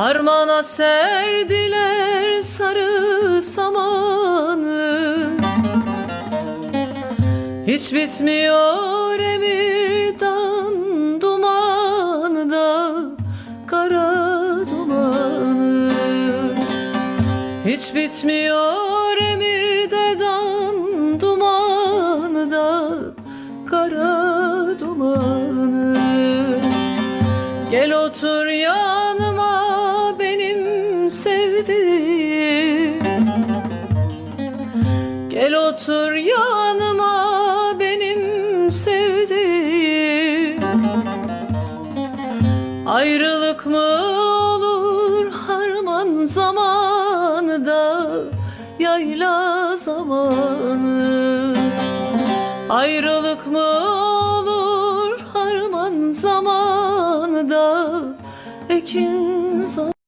Harmana serdiler sarı samanı. Hiç bitmiyor emirdan dumanı da Kara dumanı. Hiç bitmiyor emirde dan dumanı da Kara dumanı. Gel otur yanıma sevdiğim Gel otur yanıma benim sevdiğim. Ayrılık mı olur harman zamanı da Yayla zamanı? Ayrılık mı olur harman zamanı da Ekin zamanı